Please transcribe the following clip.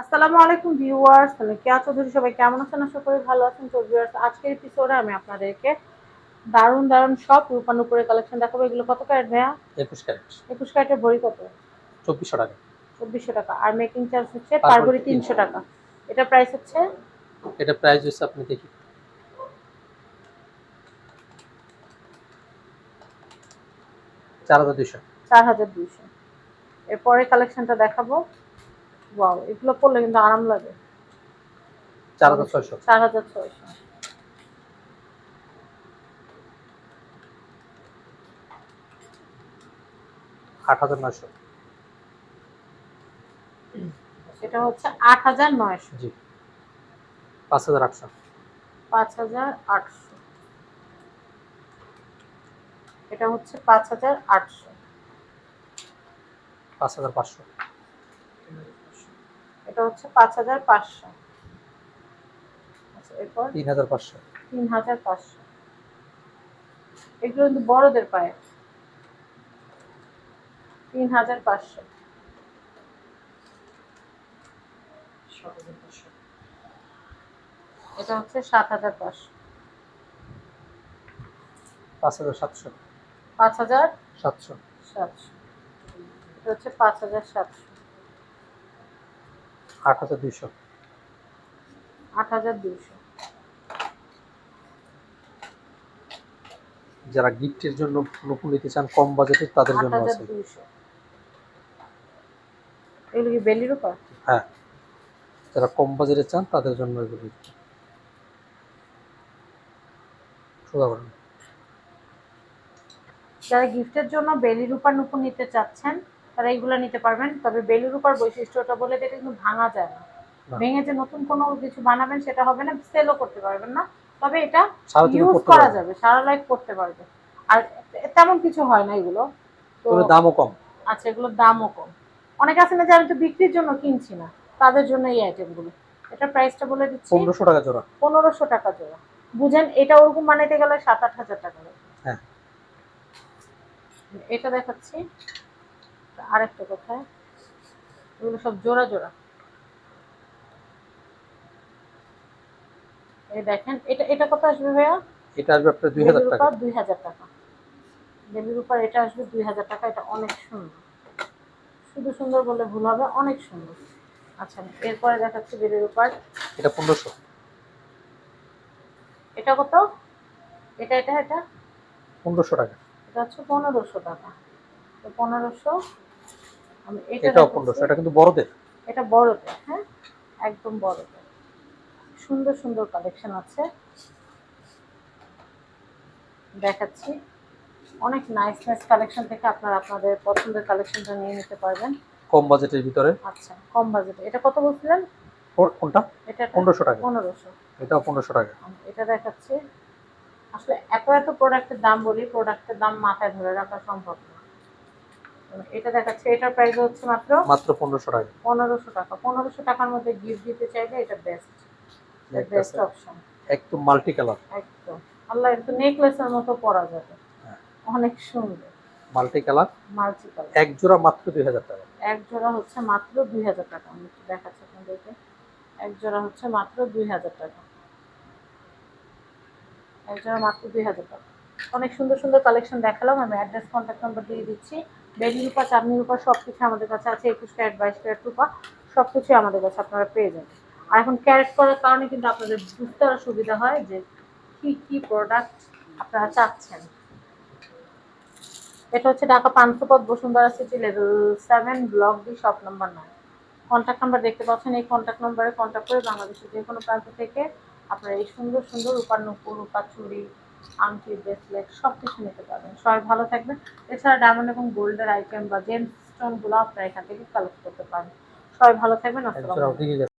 আসসালামু আলাইকুম ভিউয়ার্স আমি কেয়া চৌধুরী সবাই কেমন আছেন? আশা করি ভালো আছেন। তো ভিউয়ার্স আজকের এপিসোডে আমি আপনাদেরকে দারুণ দারুণ সব রূপান উপরে কালেকশন দেখাবো। এগুলো কত ক্যারেট ভাইয়া? একুশ ক্যারেট একুশ ক্যারেটের ভরি কত? চব্বিশশো টাকা। চব্বিশশো টাকা। আর মেকিং চার্জ হচ্ছে পার ভরি তিনশো। টাকা। এটা প্রাইস হচ্ছে? এটা প্রাইস হচ্ছে আপনি দেখি। চার হাজার দুইশো। চার হাজার দুইশো। এরপরে কালেকশনটা দেখাবো। ওয়াও এগুলো পরলে কিন্তু আরাম লাগে। চার হাজার ছয়শো। চার হাজার ছয়শো। আট হাজার নয়শো। সেটা হচ্ছে আট হাজার নয়শো। জি। পাঁচ হাজার আটশো। পাঁচ হাজার আটশো। এটা হচ্ছে পাঁচ হাজার আটশো। পাঁচ হাজার পাঁচশো। এটা হচ্ছে পাঁচ হাজার পাঁচশো। আচ্ছা এরপর? তিন হাজার পাঁচশো। তিন হাজার পাঁচশো। এগুলো কিন্তু বড়দের পায়ে তিন হাজার পাঁচশো। এটা হচ্ছে সাত হাজার পাঁচশো। পাঁচ হাজার সাতশো। পাঁচ হাজার সাতশো। সাতশো। এটা হচ্ছে পাঁচ হাজার সাতশো। আট হাজার দুইশো। আট হাজার দুইশো। যারা গিফটের জন্য নতুন নিতে চান কম বাজেটের তাদের জন্য আছে। এগুলো কি বেলির উপর হ্যাঁ। যারা কম বাজেটে চান তাদের জন্য এগুলো সোজা করেন। যারা গিফটের জন্য বেলি রূপার নুপুর নিতে চাচ্ছেন তারা এইগুলো নিতে পারবেন। তবে বেলি রূপার বৈশিষ্ট্যটা বলে এটা কিন্তু ভাঙা যায় না। ভেঙে যে নতুন কোনো কিছু বানাবেন সেটা হবে না সেলও করতে পারবেন না। তবে এটা ইউজ করা যাবে সারা লাইফ করতে পারবে আর তেমন কিছু হয় না এগুলো। তো দামও কম। আচ্ছা এগুলোর দামও কম। অনেকে আছে না যে আমি তো বিক্রির জন্য কিনছি না তাদের জন্য এই আইটেমগুলো এটা প্রাইসটা বলে দিচ্ছি। পনেরোশো টাকা জোড়া। পনেরোশো টাকা জোড়া। বুঝেন এটা ওরকম বানাইতে গেলে সাত আট হাজার টাকা লাগে। হ্যাঁ। এটা দেখাচ্ছি। আরেকটা কোথায়? এগুলো সব জোড়া জোড়া। এই দেখেন এটা এটা কত আসবে ভাইয়া? এটা আসবে আপনার দুই হাজার টাকা। দুই হাজার টাকা। বেলির উপর এটা আসবে দুই হাজার টাকা এটা অনেক সুন্দর। শুধু সুন্দর বলে ভুল হবে অনেক সুন্দর। আচ্ছা এরপরে দেখাচ্ছি বেলির উপর এটা পনেরোশো। এটা কত? এটা এটা এটা? পনেরোশো টাকা। এটা হচ্ছে পনেরোশো টাকা। তো পনেরোশো এটা এটাও দেখাচ্ছি। পনেরোশো এটা কিন্তু বড়দের? এটা বড়তে হ্যাঁ? একদম বড়তে সুন্দর সুন্দর কালেকশন আছে। দেখাচ্ছি। অনেক নাইস নাইস কালেকশন থেকে আপনারা আপনাদের পছন্দের কালেকশনটা নিয়ে নিতে পারবেন। কম বাজেটের ভিতরে? আচ্ছা কম বাজেটে এটা কত বলছিলেন? কোনটা? এটা পনেরোশো টাকা। পনেরোশো। এটাও পনেরোশো টাকা। এটা দেখাচ্ছি। আসলে এত এত প্রোডাক্টের দাম বলি প্রোডাক্টের দাম মাথায় ধরে রাখা সম্ভব এটা দেখাচ্ছে এটার প্রাইস হচ্ছে মাত্র মাত্র পনেরোশো টাকা। পনেরোশো টাকা। পনেরোশো টাকার মধ্যে গিফট দিতে চাইলে এটা বেস্ট বেস্ট অপশন একদম মাল্টি কালার একদম। আল্লাহ একটু নেকলেসের মতো পরা যাবে। হ্যাঁ। অনেক সুন্দর। মাল্টি কালার মাল্টি কালার এক জোড়া মাত্র দুই হাজার টাকা। এক জোড়া হচ্ছে মাত্র দুই হাজার টাকা। আমি একটু দেখাচ্ছি আপনাদেরকে। এক জোড়া হচ্ছে মাত্র দুই হাজার টাকা। এক জোড়া মাত্র দুই হাজার টাকা। অনেক সুন্দর সুন্দর কালেকশন দেখালাম। আমি অ্যাড্রেস কন্ট্যাক্ট নাম্বার দিয়ে দিচ্ছি। বেলি রূপা, চাঁদনি রূপা সব কিছু আমাদের কাছে আছে একুশ ক্যারেট বাইশ ক্যারেট রূপা সব কিছুই আমাদের কাছে আপনারা পেয়ে যাবেন। আর এখন ক্যারেট করার কারণে কিন্তু আপনাদের বুঝতে আরও সুবিধা হয় যে কি কি প্রোডাক্ট আপনারা চাচ্ছেন। এটা হচ্ছে Dhaka Panthapath Bashundhara city level seven block D shop number নয় কন্ট্যাক্ট নাম্বার দেখতে পাচ্ছেন, এই কন্ট্যাক্ট নাম্বারে কন্ট্যাক্ট করে বাংলাদেশের যে কোনো প্রান্ত থেকে আপনারা এই সুন্দর সুন্দর রূপার নুপুর, রূপার চুড়ি আংটি ব্রেসলেট সব কিছু নিতে পারবেন। সবাই ভালো থাকবেন। এছাড়া ডায়মন্ড এবং গোল্ডের আইটেম বা জেমস স্টোনগুলো আপনারা এখান থেকে কালেক্ট করতে পারেন। সবাই ভালো থাকবেন। আসসালামু